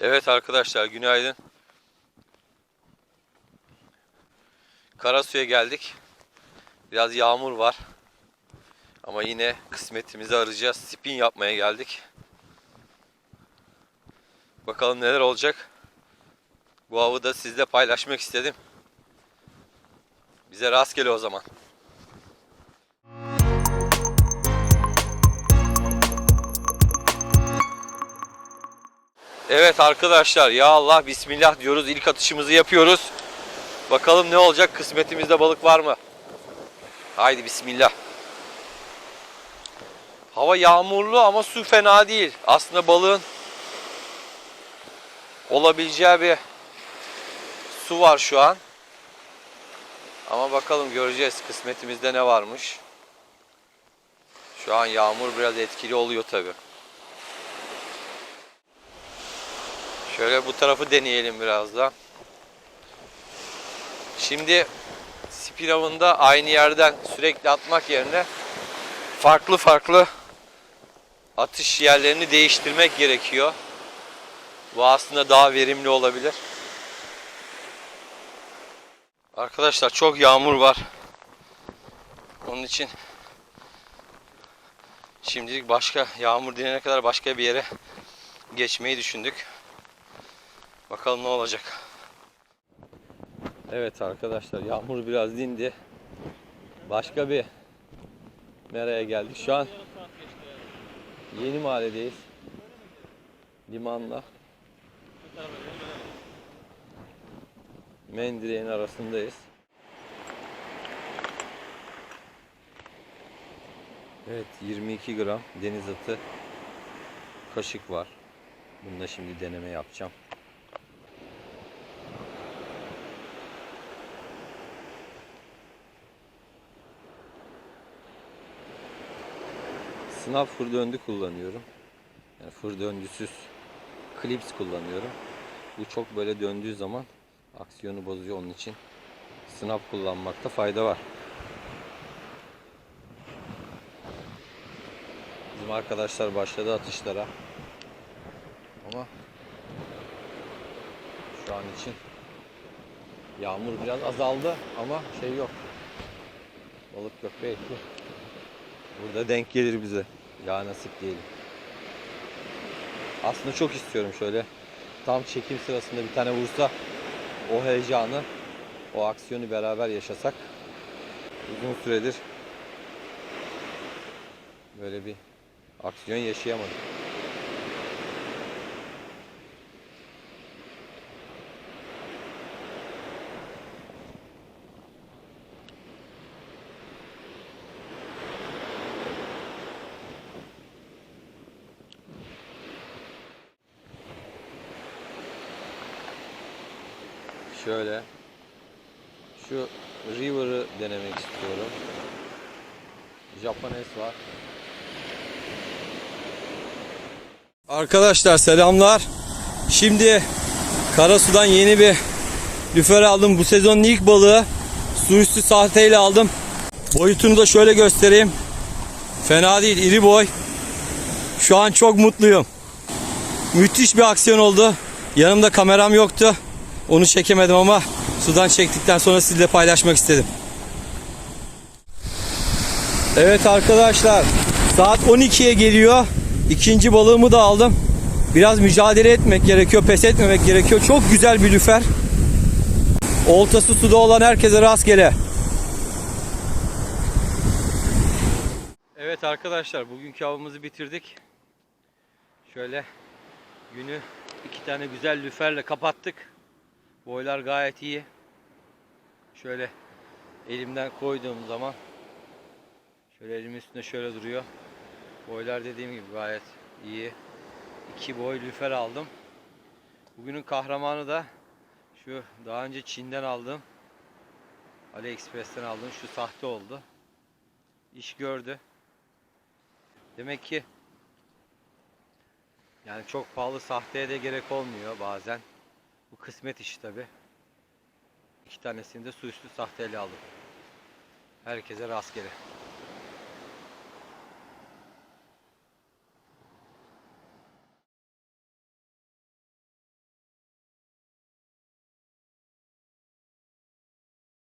Evet arkadaşlar günaydın. Karasu'ya geldik. Biraz yağmur var. Ama yine kısmetimizi arayacağız. Spin yapmaya geldik. Bakalım neler olacak. Bu avı da sizle paylaşmak istedim. Bize rastgele o zaman. Evet arkadaşlar ya Allah bismillah diyoruz. İlk atışımızı yapıyoruz. Bakalım ne olacak? Kısmetimizde balık var mı? Haydi bismillah. Hava yağmurlu ama su fena değil. Aslında balığın olabileceği bir su var şu an. Ama bakalım göreceğiz kısmetimizde ne varmış. Şu an yağmur biraz etkili oluyor tabi. Şöyle bu tarafı deneyelim biraz da. Şimdi spin avında aynı yerden sürekli atmak yerine farklı farklı atış yerlerini değiştirmek gerekiyor. Bu aslında daha verimli olabilir. Arkadaşlar çok yağmur var. Onun için şimdilik başka yağmur dinene kadar başka bir yere geçmeyi düşündük. Bakalım ne olacak. Evet arkadaşlar yağmur biraz dindi. Başka bir meraya geldik. Şu an yeni mahalledeyiz. Limanla Mendireğin arasındayız. Evet 22 gram deniz atı kaşık var. Bunda şimdi deneme yapacağım. Sınav fır döndü kullanıyorum. Yani fır döndüsüz klips kullanıyorum. Bu çok böyle döndüğü zaman aksiyonu bozuyor onun için sınav kullanmakta fayda var. Bizim arkadaşlar başladı atışlara. Ama şu an için yağmur biraz azaldı ama şey yok. Balık yok belki. Burada denk gelir bize. Ya nasip diyelim. Aslında çok istiyorum şöyle. Tam çekim sırasında bir tane vursa o heyecanı, o aksiyonu beraber yaşasak. Uzun süredir böyle bir aksiyon yaşayamadım. Şöyle şu River'ı denemek istiyorum. Japones var. Arkadaşlar selamlar. Şimdi Karasu'dan yeni bir lüfer aldım. Bu sezonun ilk balığı. Su üstü sahteyle aldım. Boyutunu da şöyle göstereyim. Fena değil, iri boy. Şu an çok mutluyum. Müthiş bir aksiyon oldu. Yanımda kameram yoktu. Onu çekemedim ama sudan çektikten sonra sizle paylaşmak istedim. Evet arkadaşlar saat 12'ye geliyor. İkinci balığımı da aldım. Biraz mücadele etmek gerekiyor, pes etmemek gerekiyor. Çok güzel bir lüfer. Oltası suda olan herkese rastgele. Evet arkadaşlar bugünkü avımızı bitirdik. Şöyle günü iki tane güzel lüferle kapattık. Boylar gayet iyi. Şöyle elimden koyduğum zaman şöyle elimin üstünde şöyle duruyor. Boylar dediğim gibi gayet iyi. İki boy lüfer aldım. Bugünün kahramanı da şu daha önce Çin'den aldığım AliExpress'ten aldığım şu sahte oldu. İş gördü. Demek ki yani çok pahalı sahteye de gerek olmuyor bazen. Bu kısmet işi tabi. İki tanesini de su üstü sahteyle aldım. Herkese rastgele.